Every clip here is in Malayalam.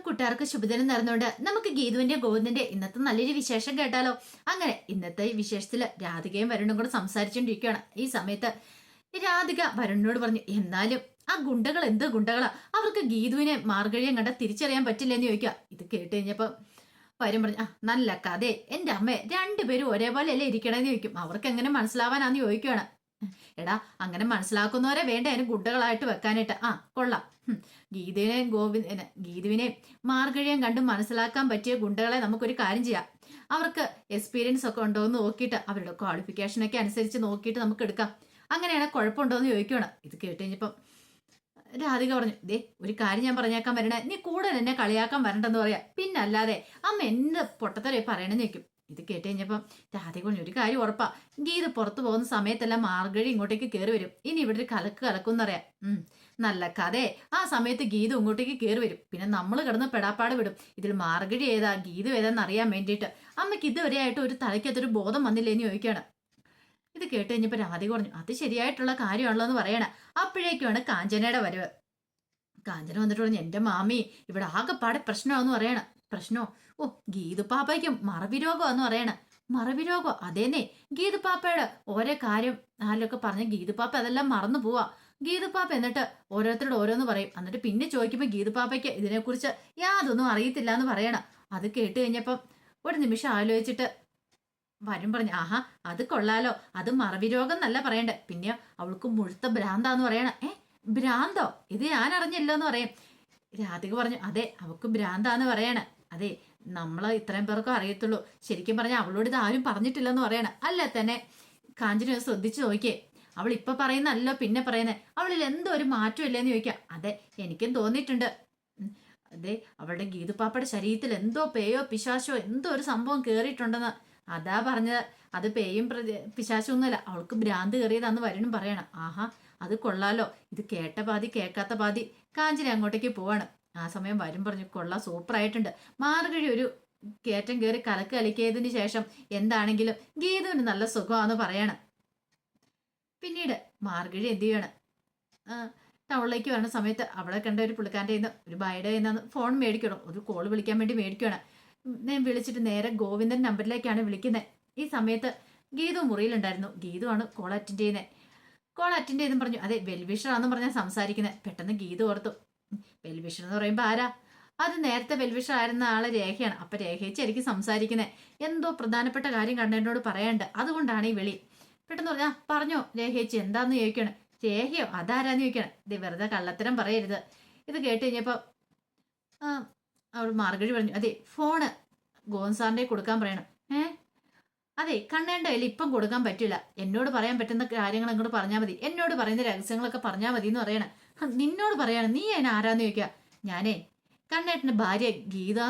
കൂട്ടുകാർക്ക് ശുഭദിനം നേർന്നുകൊണ്ട് നമുക്ക് ഗീതുവിന്റെ ഗോവിന്ദന്റെ ഇന്നത്തെ നല്ലൊരു വിശേഷം കേട്ടാലോ? അങ്ങനെ ഇന്നത്തെ ഈ വിശേഷത്തിൽ രാധികയും വരുണും കൂടെ സംസാരിച്ചുകൊണ്ടിരിക്കുകയാണ് ഈ സമയത്ത് രാധിക വരുണിനോട് പറഞ്ഞു എന്നാലും ആ ഗുണ്ടകൾ എന്ത് ഗുണ്ടകളാ? അവർക്ക് ഗീതുവിനെ മാർഗഴിയും കണ്ട തിരിച്ചറിയാൻ പറ്റില്ല എന്ന് ചോദിക്കുക. ഇത് കേട്ട് കഴിഞ്ഞപ്പോ വരും പറഞ്ഞു ആ നല്ല കഥേ എന്റെ അമ്മ രണ്ടുപേരും ഒരേപോലെ അല്ലേ ഇരിക്കണമെന്ന് ചോദിക്കും. അവർക്ക് എങ്ങനെ മനസ്സിലാവാനാന്ന് ചോദിക്കുകയാണ് എടാ അങ്ങനെ മനസ്സിലാക്കുന്നവരെ വേണ്ട? അതിന് ഗുണ്ടകളായിട്ട് വെക്കാനായിട്ട്. ആ കൊള്ളാം. ഹും. ഗീതവിനെയും ഗോവിന്ദ ഗീതുവിനെയും മാർഗഴിയും കണ്ട് മനസ്സിലാക്കാൻ പറ്റിയ ഗുണ്ടകളെ നമുക്കൊരു കാര്യം ചെയ്യാം. അവർക്ക് എക്സ്പീരിയൻസ് ഒക്കെ ഉണ്ടോ എന്ന് നോക്കിയിട്ട് അവരുടെ ക്വാളിഫിക്കേഷൻ ഒക്കെ അനുസരിച്ച് നോക്കിയിട്ട് നമുക്ക് എടുക്കാം. അങ്ങനെയാണ് കുഴപ്പമുണ്ടോ എന്ന് ചോദിക്കുകയാണ് ഇത് കേട്ട് കഴിഞ്ഞപ്പം രാധിക പറഞ്ഞു ദേ ഒരു കാര്യം ഞാൻ പറഞ്ഞേക്കാൻ വരണേ. നീ കൂടെ എന്നെ കളിയാക്കാൻ വരണ്ടെന്ന് പറയാ. പിന്നല്ലാതെ അമ്മ എന്ത് പൊട്ടത്തരെ പറയണെന്ന് ചോദിക്കും. ഇത് കേട്ട് കഴിഞ്ഞപ്പം രാധിക ഒരു കാര്യം ഉറപ്പാ. ഗീത പുറത്തു പോകുന്ന സമയത്തെല്ലാം മാർഗഴി ഇങ്ങോട്ടേക്ക് കയറി വരും. ഇനി ഇവിടെ ഒരു കലക്ക് കലക്കുന്നറിയാം ഉം നല്ല കഥേ ആ സമയത്ത് ഗീത ഇങ്ങോട്ടേക്ക് കയറി വരും. പിന്നെ നമ്മൾ കിടന്ന് പെടാപ്പാട് വിടും. ഇതിൽ മാർഗഴി ഏതാ ഗീത ഏതാന്ന് അറിയാൻ വേണ്ടിയിട്ട്. അമ്മയ്ക്ക് ഇതുവരെ ആയിട്ട് ഒരു തലയ്ക്കകത്തൊരു ബോധം വന്നില്ലേന്ന് ചോദിക്കുകയാണ്. ഇത് കേട്ട് കഴിഞ്ഞപ്പോൾ രാധിക പറഞ്ഞു അത് ശരിയായിട്ടുള്ള കാര്യമാണല്ലോ എന്ന് പറയണ. അപ്പോഴേക്കുമാണ് കാഞ്ചനയുടെ വരവ്. കാഞ്ചന വന്നിട്ട് പറഞ്ഞു എന്റെ മാമി ഇവിടെ ആകെപ്പാടെ പ്രശ്നമാണെന്ന് പറയണ. പ്രശ്നോ? ഓ ഗീതുപ്പാപ്പയ്ക്കും മറവി എന്ന് പറയണ. മറവി രോഗം അതേന്നെ ഗീതുപ്പാപ്പയുടെ ഓരോ കാര്യം ആരൊക്കെ പറഞ്ഞ ഗീതു ഗീതുപ്പാപ്പ അതെല്ലാം മറന്നു പോവാ. ഗീതുപ്പാപ്പ എന്നിട്ട് ഓരോരുത്തരോട് ഓരോന്ന് പറയും. എന്നിട്ട് പിന്നെ ചോദിക്കുമ്പോൾ ഗീതുപ്പാപ്പയ്ക്ക് ഇതിനെക്കുറിച്ച് യാതൊന്നും അറിയത്തില്ല എന്ന് പറയണം. അത് കേട്ട് കഴിഞ്ഞപ്പം ഒരു നിമിഷം ആലോചിച്ചിട്ട് വരും പറഞ്ഞു ആഹാ അത് കൊള്ളാലോ. അത് മറവി രോഗം എന്നല്ല പറയണ്ടേ. പിന്നെ അവൾക്ക് മുഴുത്ത ഭ്രാന്താന്ന് പറയണ. ഏ ഭ്രാന്തോ? ഇത് ഞാൻ അറിഞ്ഞില്ലോ എന്ന് പറയും. രാധിക പറഞ്ഞു അതെ അവൾക്ക് ഭ്രാന്താന്ന് പറയണ. അതെ നമ്മൾ ഇത്രയും പേർക്കും അറിയത്തുള്ളൂ. ശരിക്കും പറഞ്ഞാൽ അവളോട് ഇത് ആരും പറഞ്ഞിട്ടില്ലെന്ന് പറയണം. അല്ല തന്നെ കാഞ്ചിനെ ശ്രദ്ധിച്ചു നോക്കിയേ. അവൾ ഇപ്പൊ പറയുന്നല്ലോ പിന്നെ പറയുന്നേ. അവളിൽ എന്തോ ഒരു മാറ്റം ഇല്ലെന്ന് ചോദിക്കാം. അതെ എനിക്കും തോന്നിയിട്ടുണ്ട്. അതെ അവളുടെ ഗീതുപ്പാപ്പയുടെ ശരീരത്തിൽ എന്തോ പേയോ പിശാശോ എന്തോ ഒരു സംഭവം കേറിയിട്ടുണ്ടെന്ന് അതാ പറഞ്ഞത്. അത് പേയും പിശാശോ ഒന്നുമല്ല അവൾക്ക് ഭ്രാന്ത് കയറിയതാന്ന് വരണം പറയണം. ആഹാ അത് കൊള്ളാലോ. ഇത് കേട്ട പാതി കേൾക്കാത്ത പാതി കാഞ്ചിനെ അങ്ങോട്ടേക്ക് പോവാണ്. ആ സമയം വരും പറഞ്ഞു കൊള്ള സൂപ്പർ ആയിട്ടുണ്ട് മാർഗഴി ഒരു കയറ്റം കയറി കലക്ക് കളിക്കിയതിന് ശേഷം എന്താണെങ്കിലും ഗീതുവിന് നല്ല സുഖമാണെന്ന് പറയണം. പിന്നീട് മാർഗഴി എന്ത് ചെയ്യാണ്? ടൗണിലേക്ക് വരുന്ന സമയത്ത് അവളെ കണ്ട ഒരു പുള്ളിക്കാരന്റെ നിന്ന് ഒരു ബൈഡേ നിന്ന് ഫോൺ മേടിക്കണം ഒരു കോൾ വിളിക്കാൻ വേണ്ടി മേടിക്കണം ഞാൻ വിളിച്ചിട്ട് നേരെ ഗോവിന്ദൻ നമ്പറിലേക്കാണ് വിളിക്കുന്നത് ഈ സമയത്ത് ഗീതു മുറിയിലുണ്ടായിരുന്നു. ഗീതു ആണ് കോൾ അറ്റൻഡ് ചെയ്യുന്നത് കോൾ അറ്റൻഡ് ചെയ്തെന്ന് പറഞ്ഞു അതെ വെൽവിഷറാന്ന് പറഞ്ഞാൽ സംസാരിക്കുന്നത് പെട്ടെന്ന് ഗീതു ഓർത്തു വെൽവിഷർ എന്ന് പറയുമ്പോൾ ആരാ? അത് നേരത്തെ വെൽവിഷൻ ആയിരുന്ന ആളെ രേഖയാണ്. അപ്പൊ രേഖയിച്ചായിരിക്കും സംസാരിക്കുന്നത് എന്തോ പ്രധാനപ്പെട്ട കാര്യം കണ്ടതിനോട് പറയാണ്ട് അതുകൊണ്ടാണ് ഈ വിളി. പെട്ടെന്ന് പറഞ്ഞാ പറഞ്ഞോ രേഖയിച്ച്. എന്താന്ന് ചോദിക്കണം? രേഖയോ? അതാരാന്ന് ചോദിക്കണം. ഇത് വെറുതെ കള്ളത്തരം പറയരുത്. ഇത് കേട്ട് കഴിഞ്ഞപ്പോൾ അവൾ മാർഗഴി പറഞ്ഞു അതെ ഫോണ് ഗോവൻ സാറിന്റെ കൊടുക്കാൻ പറയണം. ഏ? അതെ കണ്ണേണ്ട കയ്യിൽ ഇപ്പം കൊടുക്കാൻ പറ്റില്ല. എന്നോട് പറയാൻ പറ്റുന്ന കാര്യങ്ങൾ അങ്ങോട്ട് പറഞ്ഞാൽ മതി. എന്നോട് പറയുന്ന രഹസ്യങ്ങളൊക്കെ പറഞ്ഞാൽ മതി എന്ന് പറയണ. നിന്നോട് പറയാണ് നീ അതിനെ ആരാന്ന് ചോദിക്കുക ഞാനേ കണ്ണേട്ടന്റെ ഭാര്യ ഗീത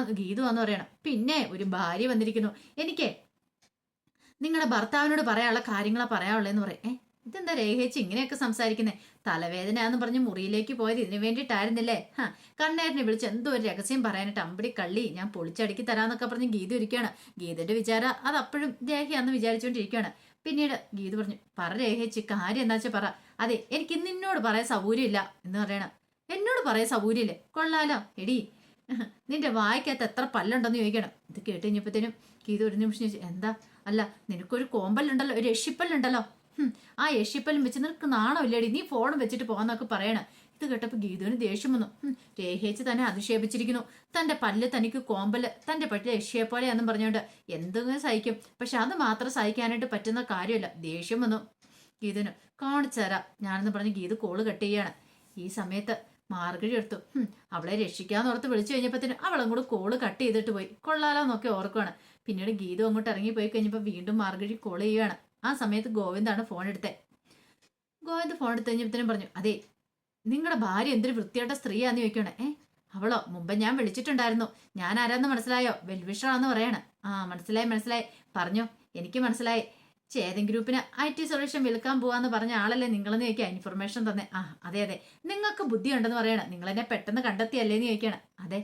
എന്ന് പറയണം. പിന്നെ ഒരു ഭാര്യ വന്നിരിക്കുന്നു. എനിക്ക് നിങ്ങളുടെ ഭർത്താവിനോട് പറയാനുള്ള കാര്യങ്ങളാ പറയാനുള്ളതെന്ന് പറയും. ഏ ഇതെന്താ രേഖിച്ച് ഇങ്ങനെയൊക്കെ സംസാരിക്കുന്നത് തലവേദന എന്ന് പറഞ്ഞ് മുറിയിലേക്ക് പോയത് ഇതിനു വേണ്ടിയിട്ടായിരുന്നില്ലേ? ഹാ കണ്ണേട്ടനെ വിളിച്ച് എന്തോ ഒരു രഹസ്യം പറയാനായിട്ട് അമ്പടി കള്ളി ഞാൻ പൊളിച്ചടുക്കി തരാന്നൊക്കെ പറഞ്ഞ് ഗീത ഇരിക്കുകയാണ്. ഗീതയുടെ വിചാരം അത് അപ്പോഴും രേഖയാന്ന് വിചാരിച്ചുകൊണ്ടിരിക്കുകയാണ് പിന്നീട് ഗീത പറഞ്ഞു പറ രേഖിച്ച് കാര്യം എന്താ വെച്ചാൽ പറ. അതെ എനിക്ക് നിന്നോട് പറയാൻ സൗകര്യമില്ല. എന്ന് പറയണം. എന്നോട് പറയാൻ സൗകര്യമില്ലേ? കൊള്ളാലോ. എടി നിന്റെ വായിക്കകത്ത് എത്ര പല്ലുണ്ടെന്ന് ചോദിക്കണം. ഇത് കേട്ട് കഴിഞ്ഞപ്പോഴത്തേനും ഗീത ഒരു നിമിഷം ചോദിച്ചു എന്താ? അല്ല നിനക്കൊരു കോമ്പല്ലുണ്ടല്ലോ ഒരു രക്ഷിപ്പല്ലുണ്ടല്ലോ. ആ എഷിപ്പല്ലും വെച്ച് നിനക്ക് നാണമില്ലേടി? നീ ഫോണും വെച്ചിട്ട് പോകാന്നൊക്കെ പറയണം. ഇത് കേട്ടപ്പോൾ ഗീതുവിന് ദേഷ്യം വന്നു. ഹും, രേഖയിച്ച് തന്നെ അധിക്ഷേപിച്ചിരിക്കുന്നു. തന്റെ പല്ല് തനിക്ക് കോമ്പൽ തന്റെ പല്ല് പോലെ എന്നും പറഞ്ഞുകൊണ്ട് എന്തെങ്കിലും സഹിക്കും. പക്ഷെ അത് മാത്രം സഹിക്കാനായിട്ട് പറ്റുന്ന കാര്യമല്ല. ദേഷ്യം വന്നു. ഗീതുവിന് കാണിച്ചു തരാം. ഞാനെന്ന് പറഞ്ഞ് ഗീതു കോൾ കട്ട് ചെയ്യാണ്. ഈ സമയത്ത് മാർഗഴി എടുത്തു. അവളെ രക്ഷിക്കാന്ന് ഓർത്ത് വിളിച്ചു കഴിഞ്ഞപ്പോഴത്തേനും അവളും കൂടെ കോൾ കട്ട് ചെയ്തിട്ട് പോയി. കൊള്ളാലോ എന്നൊക്കെ ഓർക്കുവാണ്. പിന്നീട് ഗീതു അങ്ങോട്ട് ഇറങ്ങി പോയി കഴിഞ്ഞപ്പോൾ വീണ്ടും മാർഗഴി കോൾ ചെയ്യുകയാണ് ആ സമയത്ത് ഗോവിന്ദാണ് ഫോൺ എടുത്തത് ഗോവിന്ദ് ഫോൺ എടുത്ത് കഴിഞ്ഞപ്പോഴത്തേനും പറഞ്ഞു അതെ നിങ്ങളുടെ ഭാര്യ എന്തൊരു വൃത്തിയായിട്ട സ്ത്രീയാന്ന് ചോദിക്കണേ ഏ അവളോ? മുമ്പ് ഞാൻ വിളിച്ചിട്ടുണ്ടായിരുന്നു. ഞാൻ ആരാന്ന് മനസ്സിലായോ? വെൽവിഷറാന്ന് പറയാണ്. ആ മനസ്സിലായി മനസ്സിലായി. പറഞ്ഞു എനിക്ക് മനസ്സിലായി. ചേതൻ ഗ്രൂപ്പിന് ഐ ടി സൊല്യൂഷൻ വിൽക്കാൻ പോവാന്ന് പറഞ്ഞ ആളല്ലേ നിങ്ങളെന്ന് ചോദിക്കുക ഇൻഫർമേഷൻ തന്നെ. ആ അതെ അതെ. നിങ്ങൾക്ക് ബുദ്ധി ഉണ്ടെന്ന് പറയണം. നിങ്ങൾ എന്നെ പെട്ടെന്ന് കണ്ടെത്തിയല്ലേന്ന് ചോദിക്കണം. അതെ.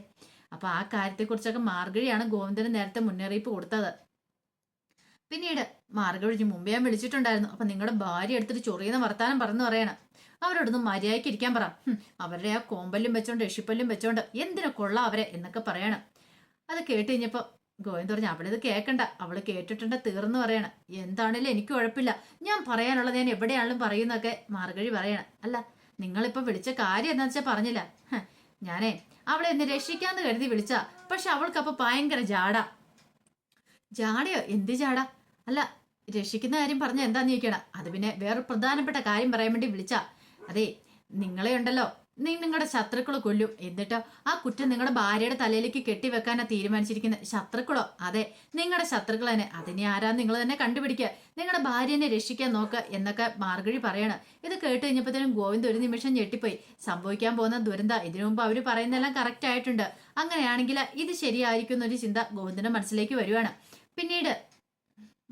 അപ്പൊ ആ കാര്യത്തെക്കുറിച്ചൊക്കെ മാർഗഴിയാണ് ഗോവിന്ദന് നേരത്തെ മുന്നറിയിപ്പ് കൊടുത്തത്. പിന്നീട് മാർഗഴിഞ്ഞ് മുമ്പേ ഞാൻ വിളിച്ചിട്ടുണ്ടായിരുന്നു. അപ്പൊ നിങ്ങളുടെ ഭാര്യ എടുത്തിട്ട് ചൊറിയുന്ന വർത്താനം പറഞ്ഞു പറയണം. അവരോടൊന്നും മര്യാദയ്ക്ക് ഇരിക്കാൻ പറ. അവരുടെ ആ കോമ്പല്ലും വെച്ചോണ്ട് യക്ഷിപ്പല്ലും വെച്ചോണ്ട് എന്തിനു കൊള്ള അവരെ എന്നൊക്കെ പറയണം. അത് കേട്ട് കഴിഞ്ഞപ്പോ ഗോവിന്ദ് പറഞ്ഞു അവളിത് കേൾക്കണ്ട അവൾ കേട്ടിട്ടുണ്ട് തീർന്നു പറയണം. എന്താണേലും എനിക്ക് കുഴപ്പമില്ല. ഞാൻ പറയാനുള്ളത് ഞാൻ എവിടെയാണെങ്കിലും പറയുന്നൊക്കെ മാർഗഴി പറയണം. അല്ല നിങ്ങളിപ്പോ വിളിച്ച കാര്യം എന്താ വെച്ചാൽ പറഞ്ഞില്ല. ഞാനേ അവളെ എന്നെ രക്ഷിക്കാന്ന് കരുതി വിളിച്ച. പക്ഷെ അവൾക്കപ്പൊ ഭയങ്കര ജാട. ജാടയോ? എന്ത് ജാട? അല്ല രക്ഷിക്കുന്ന കാര്യം പറഞ്ഞ എന്താന്ന് ചോദിക്കണം? അത് പിന്നെ വേറെ പ്രധാനപ്പെട്ട കാര്യം പറയാൻ വേണ്ടി വിളിച്ച. അതെ നിങ്ങളെ ഉണ്ടല്ലോ. നീ നിങ്ങളുടെ ശത്രുക്കളെ കൊല്ലും. എന്നിട്ടോ ആ കുറ്റം നിങ്ങളുടെ ഭാര്യയുടെ തലയിലേക്ക് കെട്ടിവെക്കാനാ തീരുമാനിച്ചിരിക്കുന്നത്. ശത്രുക്കളോ? അതെ നിങ്ങളുടെ ശത്രുക്കൾ തന്നെ. അതിനെ ആരാ നിങ്ങൾ തന്നെ കണ്ടുപിടിക്കുക. നിങ്ങളുടെ ഭാര്യനെ രക്ഷിക്കാൻ നോക്കുക എന്നൊക്കെ മാർഗഴി പറയണം. ഇത് കേട്ട് കഴിഞ്ഞപ്പോഴത്തേനും ഗോവിന്ദ് ഒരു നിമിഷം ഞെട്ടിപ്പോയി. സംഭവിക്കാൻ പോകുന്ന ദുരന്ത ഇതിനു മുമ്പ് അവർ പറയുന്നതെല്ലാം കറക്റ്റ് ആയിട്ടുണ്ട്. അങ്ങനെയാണെങ്കിൽ ഇത് ശരിയായിരിക്കും എന്നൊരു ചിന്ത ഗോവിന്ദിന്റെ മനസ്സിലേക്ക് വരുവാണ്. പിന്നീട്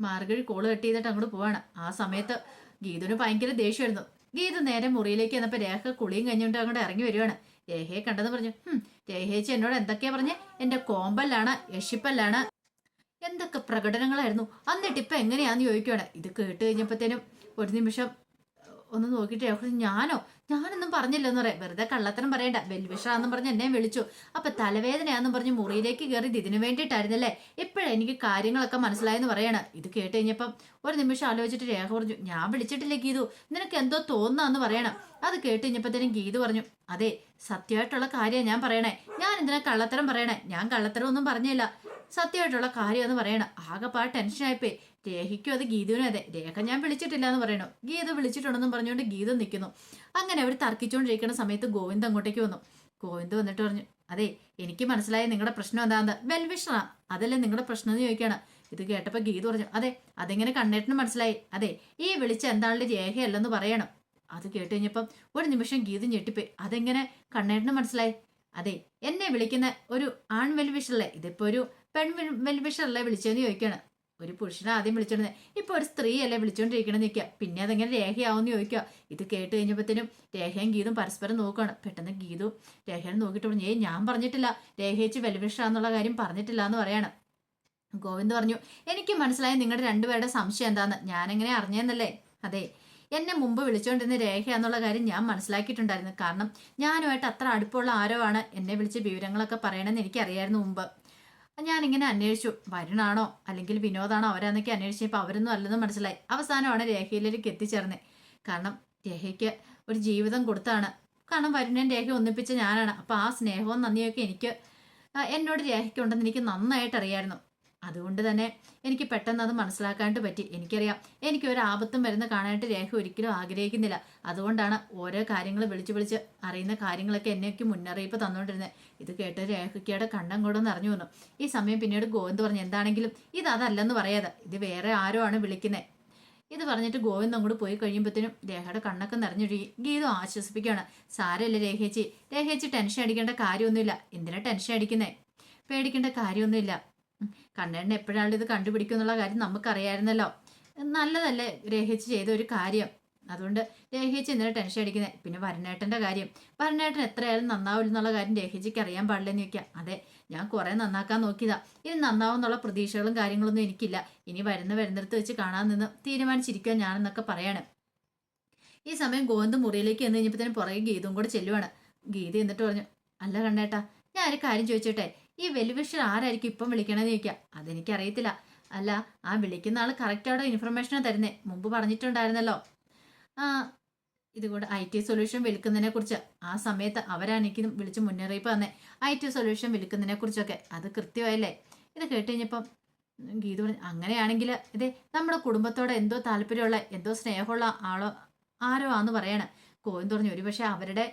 മാർഗഴി കോൾ കട്ട് ചെയ്തിട്ട് അങ്ങോട്ട് പോവാണ്. ആ സമയത്ത് ഗീതുവിന് ഭയങ്കര ദേഷ്യമായിരുന്നു. ഗീതു നേരെ മുറിയിലേക്ക് വന്നപ്പോ രേഖ കുളിയും കഴിഞ്ഞിട്ട് അങ്ങോട്ട് ഇറങ്ങി വരുവാണ്. രേഖയെ കണ്ടെന്ന് പറഞ്ഞു ഹും രേഖേച്ചി എന്നോട് എന്തൊക്കെയാ പറഞ്ഞേ? എന്റെ കോമ്പല്ലാണ് യഷിപ്പല്ലാണ് എന്തൊക്കെ പ്രകടനങ്ങളായിരുന്നു. അന്നിട്ട് ഇപ്പൊ എങ്ങനെയാന്ന് ചോദിക്കുകയാണ് ഇത് കേട്ട് കഴിഞ്ഞപ്പോഴത്തേനും ഒരു നിമിഷം ഒന്ന് നോക്കിയിട്ട് ഞാനോ? ഞാനൊന്നും പറഞ്ഞില്ല എന്ന് പറയാം. വെറുതെ കള്ളത്തരം പറയണ്ട. വെൽവിഷാന്നും പറഞ്ഞ് എന്നെ വിളിച്ചു. അപ്പൊ തലവേദനയാന്നും പറഞ്ഞ് മുറിയിലേക്ക് കയറിയത് ഇതിനു വേണ്ടിയിട്ടായിരുന്നല്ലേ? ഇപ്പോഴാണ് എനിക്ക് കാര്യങ്ങളൊക്കെ മനസ്സിലായെന്ന് പറയണ. ഇത് കേട്ട് കഴിഞ്ഞപ്പം ഒരു നിമിഷം ആലോചിച്ചിട്ട് രേഖ പറഞ്ഞു ഞാൻ വിളിച്ചിട്ടില്ലേ ഗീതു? നിനക്ക് എന്തോ തോന്നാന്ന് പറയണം. അത് കേട്ട് കഴിഞ്ഞപ്പോഴത്തേനും ഗീതു പറഞ്ഞു അതെ സത്യമായിട്ടുള്ള കാര്യമാണ് ഞാൻ പറയണേ. ഞാൻ എന്തിനാ കള്ളത്തരം പറയണേ? ഞാൻ കള്ളത്തരം ഒന്നും പറഞ്ഞില്ല. സത്യമായിട്ടുള്ള കാര്യം എന്ന് പറയണം. ആകെപ്പാ ടെൻഷനായിപ്പോയി. രേഖയ്ക്കും അത് ഗീതുവിനും അതെ. രേഖ ഞാൻ വിളിച്ചിട്ടില്ല എന്ന് പറയണു. ഗീത വിളിച്ചിട്ടുണ്ടെന്നും പറഞ്ഞുകൊണ്ട് ഗീത നിൽക്കുന്നു അങ്ങനെ അവർ തർക്കിച്ചുകൊണ്ടിരിക്കുന്ന സമയത്ത് ഗോവിന്ദ് അങ്ങോട്ടേക്ക് വന്നു. ഗോവിന്ദ് വന്നിട്ട് പറഞ്ഞു അതെ എനിക്ക് മനസ്സിലായി നിങ്ങളുടെ പ്രശ്നം എന്താന്ന്. വെൽവിഷറാ അതല്ലേ നിങ്ങളുടെ പ്രശ്നം എന്ന് ചോദിക്കുകയാണ് ഇത് കേട്ടപ്പോൾ ഗീത പറഞ്ഞു അതെ അതെങ്ങനെ കണ്ണേട്ടിന് മനസ്സിലായി? അതെ ഈ വിളിച്ച എന്താളുടെ രേഖയല്ലെന്ന് പറയണം. അത് കേട്ട് കഴിഞ്ഞപ്പം ഒരു നിമിഷം ഗീത ഞെട്ടിപ്പോയി. അതെങ്ങനെ കണ്ണേട്ടിന് മനസ്സിലായി? അതെ എന്നെ വിളിക്കുന്ന ഒരു ആൺ വെൽവിഷറല്ലേ ഇതിപ്പോ ഒരു പെൺ വെൽ- വെൽവിഷറല്ലേ വിളിച്ചതെന്ന് ചോദിക്കാണ്. ഒരു പുരുഷനെ ആദ്യം വിളിച്ചോണ്ട് ഇപ്പൊ ഒരു സ്ത്രീ അല്ലേ വിളിച്ചോണ്ടിരിക്കണം നിൽക്കുക പിന്നെ അതെങ്ങനെ രേഖയാവുമെന്ന് ചോദിക്കുക ഇത് കേട്ട് കഴിഞ്ഞപ്പോഴത്തേനും രേഖയും ഗീതും പരസ്പരം നോക്കുകയാണ് പെട്ടെന്ന് ഗീതു രേഖയെ നോക്കിയിട്ട് പറഞ്ഞു ഏയ് ഞാൻ പറഞ്ഞിട്ടില്ല. രേഖയിച്ച് വെൽവിഷാന്നുള്ള കാര്യം പറഞ്ഞിട്ടില്ല എന്ന് പറയാണ്. ഗോവിന്ദ് പറഞ്ഞു എനിക്ക് മനസ്സിലായി നിങ്ങളുടെ രണ്ടുപേരുടെ സംശയം എന്താന്ന്. ഞാനെങ്ങനെ അറിഞ്ഞെന്നല്ലേ? അതെ എന്നെ മുമ്പ് വിളിച്ചുകൊണ്ടിരുന്ന രേഖയാന്നുള്ള കാര്യം ഞാൻ മനസ്സിലാക്കിയിട്ടുണ്ടായിരുന്നു. കാരണം ഞാനുമായിട്ട് അത്ര അടുപ്പമുള്ള ആരോ ആണ് എന്നെ വിളിച്ച് വിവരങ്ങളൊക്കെ പറയണമെന്ന് എനിക്കറിയായിരുന്നു മുമ്പ്. ഞാനിങ്ങനെ അന്വേഷിച്ചു വരുണാണോ അല്ലെങ്കിൽ വിനോദാണോ അവരാന്നൊക്കെ അന്വേഷിച്ചപ്പോൾ അവരൊന്നും അല്ലെന്ന് മനസ്സിലായി. അവസാനമാണ് രേഖയിലേക്ക് എത്തിച്ചേർന്നത് കാരണം രേഖയ്ക്ക് ഒരു ജീവിതം കൊടുത്താണ്. കാരണം വരുണൻ രേഖ ഒന്നിപ്പിച്ച ഞാനാണ്. അപ്പോൾ ആ സ്നേഹവും നന്ദിയൊക്കെ എനിക്ക് എന്നോട് രേഖയ്ക്കുണ്ടെന്ന് എനിക്ക് നന്നായിട്ട് അറിയായിരുന്നു. അതുകൊണ്ട് തന്നെ എനിക്ക് പെട്ടെന്ന് അത് മനസ്സിലാക്കാണ്ട് പറ്റി. എനിക്കറിയാം. എനിക്ക് ഒരു ആപത്തും വരുന്ന കാണാനായിട്ട് രേഖ ഒരിക്കലും ആഗ്രഹിക്കുന്നില്ല. അതുകൊണ്ടാണ് ഓരോ കാര്യങ്ങൾ വിളിച്ച് വിളിച്ച് അറിയുന്ന കാര്യങ്ങളൊക്കെ എന്നെയൊക്കെ മുന്നറിയിപ്പ് തന്നുകൊണ്ടിരുന്നത്. ഇത് കേട്ട് രേഖയ്ക്കയുടെ കണ്ടം കൂടെ അറിഞ്ഞു വന്നു. ഈ സമയം പിന്നീട് ഗോവിന്ദ് പറഞ്ഞു എന്താണെങ്കിലും ഇത് അതല്ലെന്ന് പറയാതെ. ഇത് വേറെ ആരോ ആണ് വിളിക്കുന്നത് ഇത് പറഞ്ഞിട്ട് ഗോവിന്ദ് അങ്ങോട്ട് പോയി കഴിയുമ്പോഴത്തേനും രേഖയുടെ കണ്ണൊക്കെ നിറഞ്ഞൊഴുകി ഗീതം ആശ്വസിപ്പിക്കുകയാണ്. സാരമില്ല രേഖേച്ചി. രേഖേച്ചി ടെൻഷൻ അടിക്കേണ്ട കാര്യമൊന്നുമില്ല. എന്തിനാ ടെൻഷൻ അടിക്കുന്നത് പേടിക്കേണ്ട കാര്യമൊന്നുമില്ല. ഉം, കണ്ണേട്ടൻ എപ്പോഴാണ് ഇത് കണ്ടുപിടിക്കും എന്നുള്ള കാര്യം നമുക്കറിയായിരുന്നല്ലോ. നല്ലതല്ലേ രേഖേച്ചി ചെയ്ത ഒരു കാര്യം. അതുകൊണ്ട് രേഖേച്ചി എന്തിനാ ടെൻഷൻ അടിക്കുന്നത് പിന്നെ വരണേട്ടന്റെ കാര്യം. വരണേട്ടൻ എത്രയായാലും നന്നാവില്ല എന്നുള്ള കാര്യം രേഖേച്ചിക്ക് അറിയാൻ പാടില്ലെന്ന് ചോദിക്കാം. അതെ ഞാൻ കുറേ നന്നാക്കാൻ നോക്കിയതാ. ഇനി നന്നാവും എന്നുള്ള പ്രതീക്ഷകളും കാര്യങ്ങളൊന്നും എനിക്കില്ല. ഇനി വരുന്ന വരുന്നിടത്ത് വെച്ച് കാണാൻ നിന്ന് തീരുമാനിച്ചിരിക്കുക ഞാനെന്നൊക്കെ പറയാണ്. ഈ സമയം ഗോവിന്ദ് മുറിയിലേക്ക് എന്ന് തന്നെ പുറകെ ഗീതും കൂടെ ചെല്ലുവാണ്. ഗീത എന്നിട്ട് പറഞ്ഞു അല്ല കണ്ണേട്ടാ ഞാൻ ഒരു കാര്യം ചോദിച്ചോട്ടെ. ഈ വെലുവിഷർ ആരായിരിക്കും ഇപ്പം വിളിക്കണമെന്ന് ചോദിക്കാം. അതെനിക്കറിയത്തില്ല. അല്ല ആ വിളിക്കുന്ന ആൾ കറക്റ്റ് അവിടെ ഇൻഫർമേഷൻ തരുന്നേ? മുമ്പ് പറഞ്ഞിട്ടുണ്ടായിരുന്നല്ലോ. ആ ഇതുകൂടെ ഐ ടി സൊല്യൂഷൻ വിൽക്കുന്നതിനെ കുറിച്ച്. ആ സമയത്ത് അവരാണ് എനിക്ക് വിളിച്ച് മുന്നറിയിപ്പ് തന്നെ. ഐ ടി സൊല്യൂഷൻ വിൽക്കുന്നതിനെ കുറിച്ചൊക്കെ. അത് കൃത്യമായില്ലേ? ഇത് കേട്ട് കഴിഞ്ഞപ്പം ഗീത പറഞ്ഞു അങ്ങനെയാണെങ്കിൽ ഇതേ നമ്മുടെ കുടുംബത്തോട് എന്തോ താല്പര്യമുള്ള എന്തോ സ്നേഹമുള്ള ആളോ ആരോ ആന്ന് പറയണേ. കോയും പറഞ്ഞു ഒരുപക്ഷെ അവരുടെ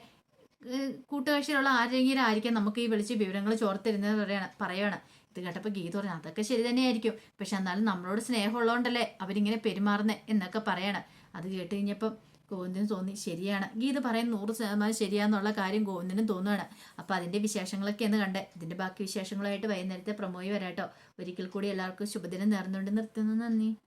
കൂട്ടുകാഴ്ചയിലുള്ള ആരെങ്കിലും ആയിരിക്കാം നമുക്ക് ഈ വിളിച്ച് വിവരങ്ങൾ ചോർത്തിരുന്നത് പറയാണ് പറയാണ്. ഇത് കേട്ടപ്പോൾ ഗീത പറഞ്ഞു അതൊക്കെ ശരി തന്നെയായിരിക്കും. പക്ഷെ എന്നാലും നമ്മളോട് സ്നേഹമുള്ളതുകൊണ്ടല്ലേ അവരിങ്ങനെ പെരുമാറുന്നത് എന്നൊക്കെ പറയാണ്. അത് കേട്ട് കഴിഞ്ഞപ്പം ഗോവിന്ദന് തോന്നി ശരിയാണ്. ഗീത പറയുന്ന നൂറ് ശതമാനം ശരിയാന്നുള്ള കാര്യം ഗോവിന്ദനും തോന്നുകയാണ് അപ്പോൾ അതിന്റെ വിശേഷങ്ങളൊക്കെ എന്ന് കണ്ടേ. ഇതിന്റെ ബാക്കി വിശേഷങ്ങളായിട്ട് വൈകുന്നേരത്തെ പ്രമോയി വരാട്ടോ. ഒരിക്കൽ കൂടി എല്ലാവർക്കും ശുഭദിനം നേർന്നുകൊണ്ട് നിർത്തുന്നു. നന്ദി.